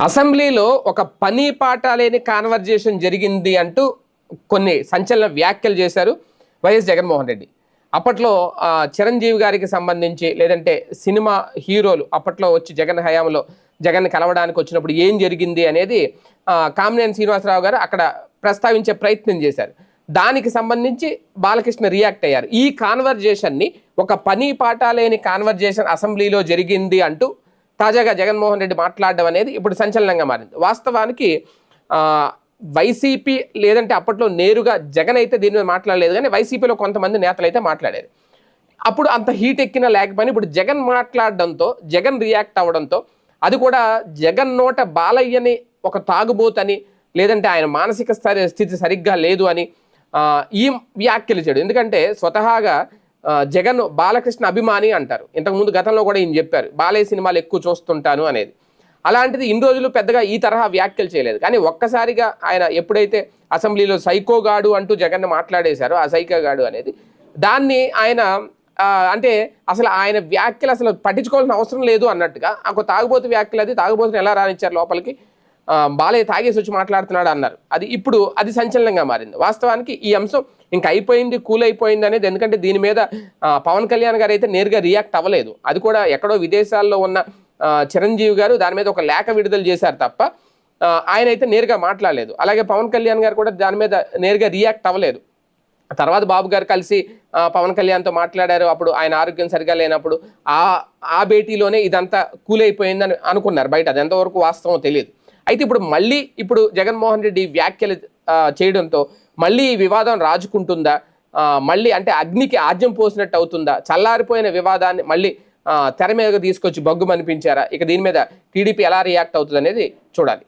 అసెంబ్లీలో ఒక పని పాట లేని కాన్వర్జేషన్ జరిగింది అంటూ కొన్ని సంచలన వ్యాఖ్యలు చేశారు వైఎస్ జగన్మోహన్ రెడ్డి. అప్పట్లో చిరంజీవి గారికి సంబంధించి లేదంటే సినిమా హీరోలు అప్పట్లో వచ్చి జగన్ హయాంలో జగన్ కలవడానికి వచ్చినప్పుడు ఏం జరిగింది అనేది కామినేని శ్రీనివాసరావు గారు అక్కడ ప్రస్తావించే ప్రయత్నం చేశారు. దానికి సంబంధించి బాలకృష్ణ రియాక్ట్ అయ్యారు. ఈ కాన్వర్జేషన్ని ఒక పని పాట లేని కాన్వర్జేషన్ అసెంబ్లీలో జరిగింది అంటూ తాజాగా జగన్మోహన్ రెడ్డి మాట్లాడడం అనేది ఇప్పుడు సంచలనంగా మారింది. వాస్తవానికి వైసీపీ లేదంటే అప్పట్లో నేరుగా జగన్ అయితే దీని మీద మాట్లాడలేదు కానీ వైసీపీలో కొంతమంది నేతలు అయితే మాట్లాడారు. అప్పుడు అంత హీట్ ఎక్కిన లేకపోయినా ఇప్పుడు జగన్ మాట్లాడడంతో జగన్ రియాక్ట్ అవ్వడంతో అది కూడా జగన్ నోట బాలయ్యని ఒక తాగుబోతని లేదంటే ఆయన మానసిక స్థితి స్థితి సరిగ్గా లేదు అని ఈ వ్యాఖ్యలు చేయడు. ఎందుకంటే స్వతహాగా జగన్ బాలకృష్ణ అభిమాని అంటారు. ఇంతకుముందు గతంలో కూడా ఈయన చెప్పారు బాలయ్య సినిమాలు ఎక్కువ చూస్తుంటాను అనేది. అలాంటిది ఇన్ని రోజులు పెద్దగా ఈ తరహా వ్యాఖ్యలు చేయలేదు. కానీ ఒక్కసారిగా ఆయన ఎప్పుడైతే అసెంబ్లీలో సైకోగాడు అంటూ జగన్ మాట్లాడేశారో ఆ సైకోగాడు అనేది దాన్ని ఆయన అంటే అసలు ఆయన వ్యాఖ్యలు అసలు పట్టించుకోవాల్సిన అవసరం లేదు అన్నట్టుగా ఒక తాగుబోతు వ్యాఖ్యలు అది తాగుబోతుని ఎలా రానిచ్చారు లోపలికి? బాలయ్య తాగేసి వచ్చి మాట్లాడుతున్నాడు అన్నారు. అది ఇప్పుడు అది సంచలనంగా మారింది. వాస్తవానికి ఈ అంశం ఇంక అయిపోయింది కూల్ అయిపోయింది అనేది ఎందుకంటే దీని మీద పవన్ కళ్యాణ్ గారు అయితే నేరుగా రియాక్ట్ అవ్వలేదు. అది కూడా ఎక్కడో విదేశాల్లో ఉన్న చిరంజీవి గారు దాని మీద ఒక లేఖ విడుదల చేశారు తప్ప ఆయన అయితే నేరుగా మాట్లాడలేదు. అలాగే పవన్ కళ్యాణ్ గారు కూడా దాని మీద నేరుగా రియాక్ట్ అవ్వలేదు. తర్వాత బాబు గారు కలిసి పవన్ కళ్యాణ్తో మాట్లాడారు. అప్పుడు ఆయన ఆరోగ్యం సరిగా లేనప్పుడు ఆ ఆ భేటీలోనే ఇదంతా కూల్ అయిపోయిందని అనుకున్నారు బయట. అది ఎంతవరకు వాస్తవం తెలియదు. అయితే ఇప్పుడు మళ్ళీ ఇప్పుడు జగన్మోహన్ రెడ్డి వ్యాఖ్యలు చేయడంతో మళ్ళీ ఈ వివాదం రాజుకుంటుందా? మళ్ళీ అంటే అగ్నికి ఆజ్యం పోసినట్టు అవుతుందా? చల్లారిపోయిన వివాదాన్ని మళ్ళీ తెర మీదకు తీసుకొచ్చి బగ్గు అనిపించారా ఇక దీని మీద టీడీపీ ఎలా రియాక్ట్ అవుతుంది అనేది చూడాలి.